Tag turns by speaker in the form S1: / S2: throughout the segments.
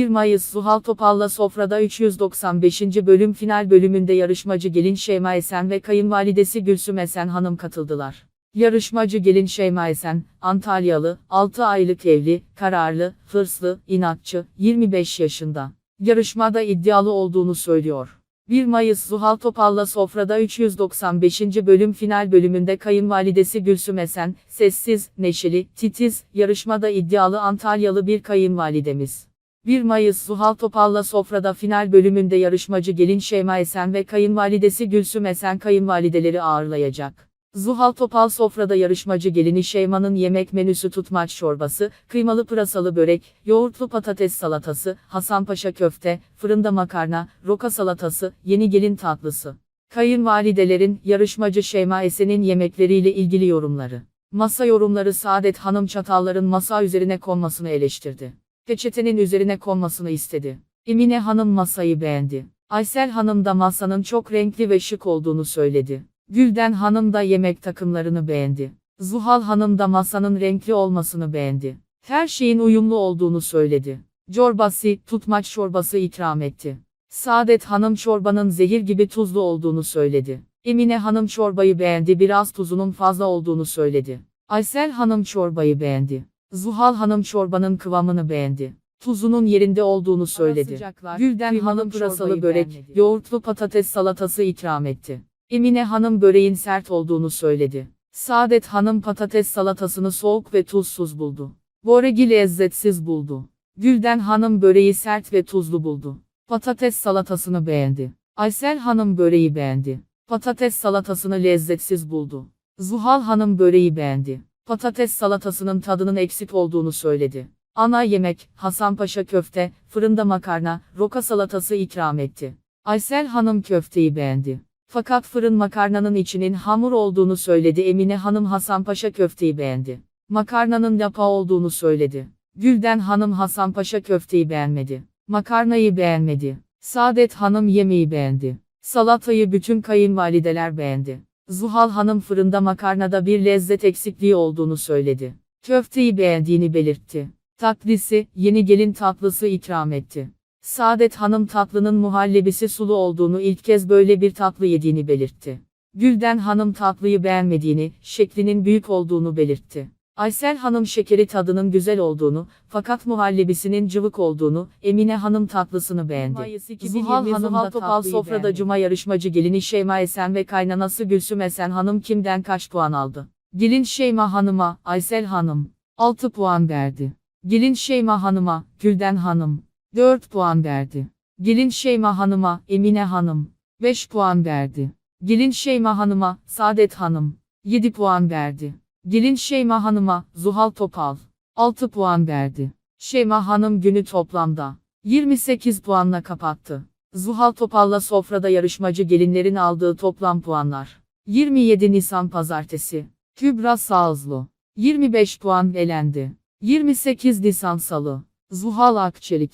S1: 1 Mayıs Zuhal Topal'la Sofra'da 395. bölüm final bölümünde yarışmacı gelin Şeyma Esen ve kayınvalidesi Gülsüm Esen Hanım katıldılar. Yarışmacı gelin Şeyma Esen, Antalyalı, 6 aylık evli, kararlı, hırslı, inatçı, 25 yaşında. Yarışmada iddialı olduğunu söylüyor. 1 Mayıs Zuhal Topal'la Sofra'da 395. bölüm final bölümünde kayınvalidesi Gülsüm Esen, sessiz, neşeli, titiz, yarışmada iddialı Antalyalı bir kayınvalidemiz. 1 Mayıs Zuhal Topal'la Sofra'da final bölümünde yarışmacı gelin Şeyma Esen ve kayınvalidesi Gülsüm Esen kayınvalideleri ağırlayacak. Zuhal Topal sofrada yarışmacı gelini Şeyma'nın yemek menüsü tutmaç çorbası, kıymalı pırasalı börek, yoğurtlu patates salatası, Hasanpaşa köfte, fırında makarna, roka salatası, yeni gelin tatlısı. Kayınvalidelerin, yarışmacı Şeyma Esen'in yemekleriyle ilgili yorumları. Masa yorumları Saadet Hanım çatalların masa üzerine konmasını eleştirdi. Peçetenin üzerine konmasını istedi. Emine Hanım masayı beğendi. Aysel Hanım da masanın çok renkli ve şık olduğunu söyledi. Gülden Hanım da yemek takımlarını beğendi. Zuhal Hanım da masanın renkli olmasını beğendi. Her şeyin uyumlu olduğunu söyledi. Çorbası, tutmaç çorbası ikram etti. Saadet Hanım çorbanın zehir gibi tuzlu olduğunu söyledi. Emine Hanım çorbayı beğendi biraz tuzunun fazla olduğunu söyledi. Aysel Hanım çorbayı beğendi. Zuhal Hanım çorbanın kıvamını beğendi. Tuzunun yerinde olduğunu söyledi. Gülden Hanım pırasalı börek,
S2: beğenmedi.
S1: yoğurtlu patates salatası ikram etti. Emine Hanım böreğin sert olduğunu söyledi. Saadet Hanım patates salatasını soğuk ve tuzsuz buldu. Boregi lezzetsiz buldu. Gülden Hanım böreği sert ve tuzlu buldu. Patates salatasını beğendi. Aysel Hanım böreği beğendi. Patates salatasını lezzetsiz buldu. Zuhal Hanım böreği beğendi. Patates salatasının tadının eksik olduğunu söyledi. Ana yemek, Hasanpaşa köfte, fırında makarna, roka salatası ikram etti. Aysel Hanım köfteyi beğendi. Fakat fırın makarnanın içinin hamur olduğunu söyledi. Emine Hanım Hasanpaşa köfteyi beğendi. Makarnanın lapa olduğunu söyledi. Gülden Hanım Hasanpaşa köfteyi beğenmedi. Makarnayı beğenmedi. Saadet Hanım yemeği beğendi. Salatayı bütün kayınvalideler beğendi. Zuhal Hanım fırında makarnada bir lezzet eksikliği olduğunu söyledi. Köfteyi beğendiğini belirtti. Tatlisi, yeni gelin tatlısı ikram etti. Saadet Hanım tatlının muhallebisi sulu olduğunu ilk kez böyle bir tatlı yediğini belirtti. Gülden Hanım tatlıyı beğenmediğini, şeklinin büyük olduğunu belirtti. Aysel Hanım şekeri tadının güzel olduğunu, fakat muhallebisinin cıvık olduğunu, Emine Hanım tatlısını beğendi.
S2: Mayıs
S1: 2020 Zuhal Hanım da Topal sofrada
S2: beğendi.
S1: cuma yarışmacı gelini Şeyma Esen ve kaynanası Gülsüm Esen Hanım kimden kaç puan aldı? Gelin Şeyma Hanım'a, Aysel Hanım, 6 puan verdi. Gelin Şeyma Hanım'a, Gülden Hanım, 4 puan verdi. Gelin Şeyma Hanım'a, Emine Hanım, 5 puan verdi. Gelin Şeyma Hanım'a, Saadet Hanım, 7 puan verdi. Gelin Şeyma Hanım'a, Zuhal Topal, 6 puan verdi. Şeyma Hanım günü toplamda 28 puanla kapattı. Zuhal Topal'la sofrada yarışmacı gelinlerin aldığı toplam puanlar. 27 Nisan Pazartesi. Kübra Sağızlı. 25 puan elendi. 28 Nisan Salı. Zuhal Akçelik.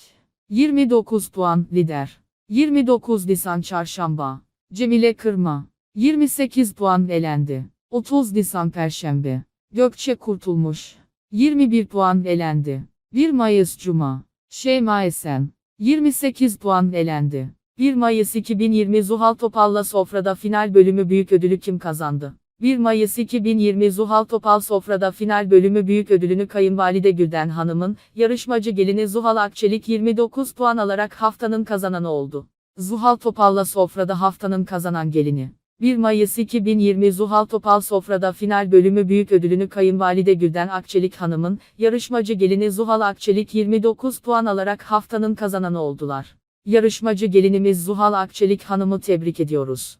S1: 29 puan lider. 29 Nisan Çarşamba. Cemile Kırma. 28 puan elendi. 30 Nisan Perşembe. Gökçe Kurtulmuş. 21 puan elendi. 1 Mayıs Cuma. Şeyma Esen. 28 puan elendi. 1 Mayıs 2020 Zuhal Topal'la Sofra'da final bölümü büyük ödülü kim kazandı? 1 Mayıs 2020 Zuhal Topal Sofra'da final bölümü büyük ödülünü kayınvalide Gülden Hanım'ın, yarışmacı gelini Zuhal Akçelik 29 puan alarak haftanın kazananı oldu. Zuhal Topal'la Sofra'da haftanın kazanan gelini. 1 Mayıs 2020 Zuhal Topal Sofra'da final bölümü büyük ödülünü kayınvalide Gülden Akçelik Hanım'ın, yarışmacı gelini Zuhal Akçelik 29 puan alarak haftanın kazananı oldular. Yarışmacı gelinimiz Zuhal Akçelik Hanım'ı tebrik ediyoruz.